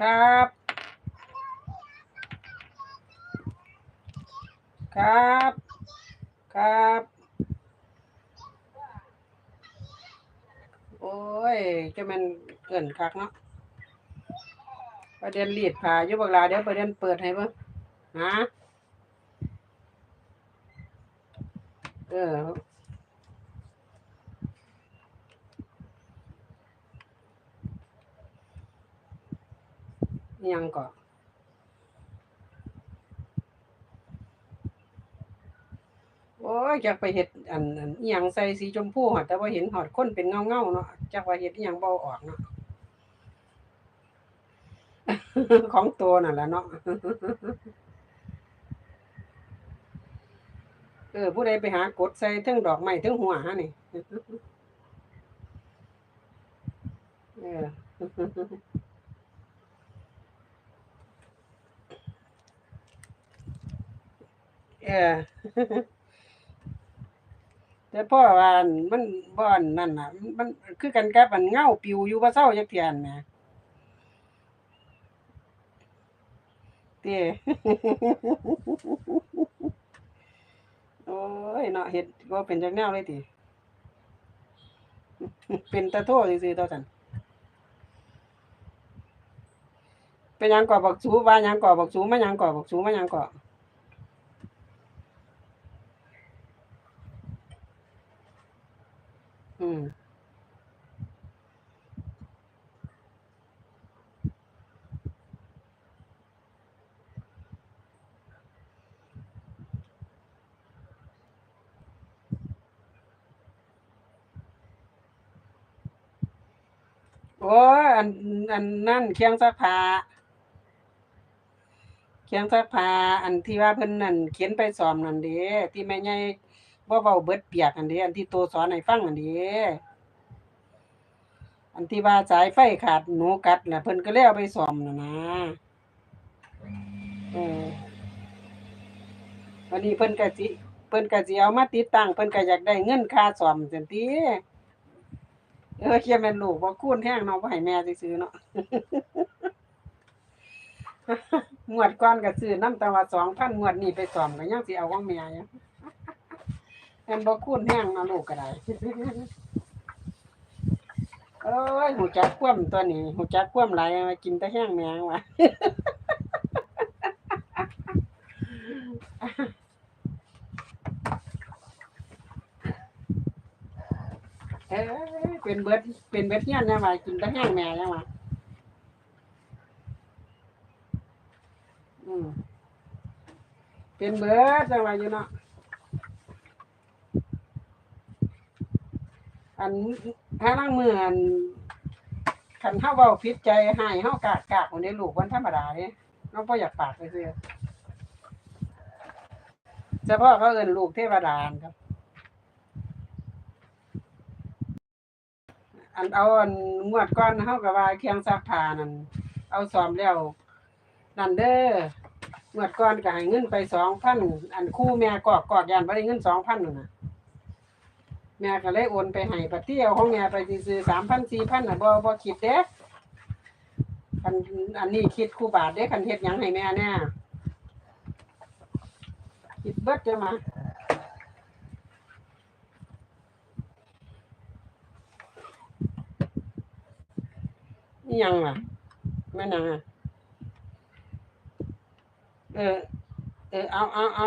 ครับ ครับ ครับ โอ้ย จะมันเกินคักเนาะ ประเด็นรีดผ้ายู่บักลาเดี๋ยวประเด็นเปิดให้เบิ่งฮะเออ ยังก่อนโอ้ยอยากไปเฮ็ดอันอันอิหยังใส่สีชมพูหอดแต่ว่าเห็นหอดคนเป็นเงาเงาเนาะจักว่าเฮ็ดอิหยังเบาออกเนาะของตัวนั่นแหละเนาะเออผู้ใดไปหากดใส่ทั้งดอกไม้ทั้งหัวนี่เออ เออ แต่พ่อว่ามันบ่อนนั่นน่ะ มันคือกันกับอันเงาปิวอยู่บ่เซาจักเทียนแหมเต้โอ้ยเนาะเฮ็ดบ่เป็นจักแนวเลยติเป็นตะโทซื่อๆตัวซั่นเป็นยังก่อบักสูว่ายังก่อบักสูมายังก่อบักสูมายังก่อ อืมโอ้อันอันนั่นเคียงซักผ้าเคียงซักผ้าอันที่ว่าเพิ่นนั่นเขียนไปสอบนั่นเด้ที่แม่ใหญ่ บ่เว้าเบิดเปียกอันเด้อันที่โตสอนให้ฟังอันเด้อันที่ว่าสายไฟขาดหนูกัดน่ะเพิ่นก็เลยเอาไปซ่อมน่ะนะเออวันนี้เพิ่นก็สิเพิ่นก็สิเอามาติดตั้งเพิ่นก็อยากได้เงินค่าซ่อมจังติเออเคียแม่นลูกบ่คูณแฮงเนาะบ่ให้แม่ซื่อๆเนาะงวดก่อนก็ซื้อนำแต่ว่า2,000งวดนี้ไปซ่อมก็ยังสิเอาของแม่อยู่ แม่นบ่คูณแฮงนาะลูกก็ได้ เอ้ยหูจักความตัวนี้หูจักความหลมากินแต่แห้งแมงว่ะเอ้ยเป็นเบิดเป็นเบิดเฮียนยังว่ากินแต่แห้งแมงยังว่าอืมเป็นเบิดจังว่าอยู่เนาะ อันถ้าลังมืออันคันเฮาเว้าผิดใจให้เฮากากกากคนนี้ลูกวันธรรมดาเด้เฮาบ่ออยากปากไปซื่อเฉพาะเขาเอินลูกเทวดาครับ อันเอาอันงวดก่อนเฮาก็ว่าเครื่องซักผ้านั่นเอาซ่อมแล้วนั่นเด้องวดก่อนก็ให้เงินไป2,000อันคู่แม่กอกกอกยานบ่ได้เงิน2,000นั่นน่ะ แม่ก็เลยโอนไปให้ปะเที่ยวของแม่ไปซื้อๆ3,000 4,000น่ะบ่บ่คิดเด้คันอันนี้คิดคู่บาทเด้คันเฮ็ดหยังให้แม่แน่คิดเบิดเด้อมานี่ยังล่ะแม่นางอะเออเออเอาเอาเอา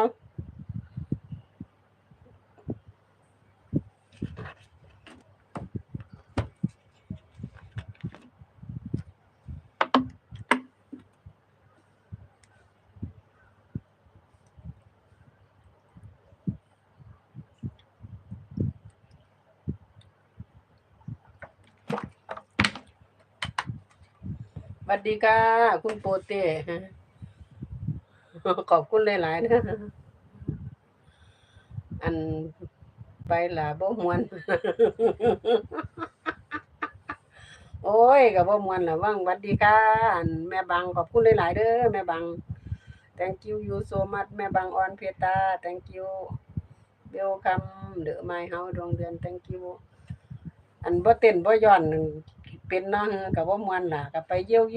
วัสดีค่ะคุณโปเต้ขอบคุณหลายๆนะอันไปละบ่มวน โอ้ยก็บ่มวนละว่างหวัดดีค่ะอันแม่บังขอบคุณหลายๆเด้อแม่บัง thank you you so much แม่บังออนเพตา thank you welcome เดอ my house ดวงเดือน thank you อันบ่เต้นบ่ย้อน เป็นเนาะก็บ่ม่วนล่ะก็ไปเยี่ยวๆ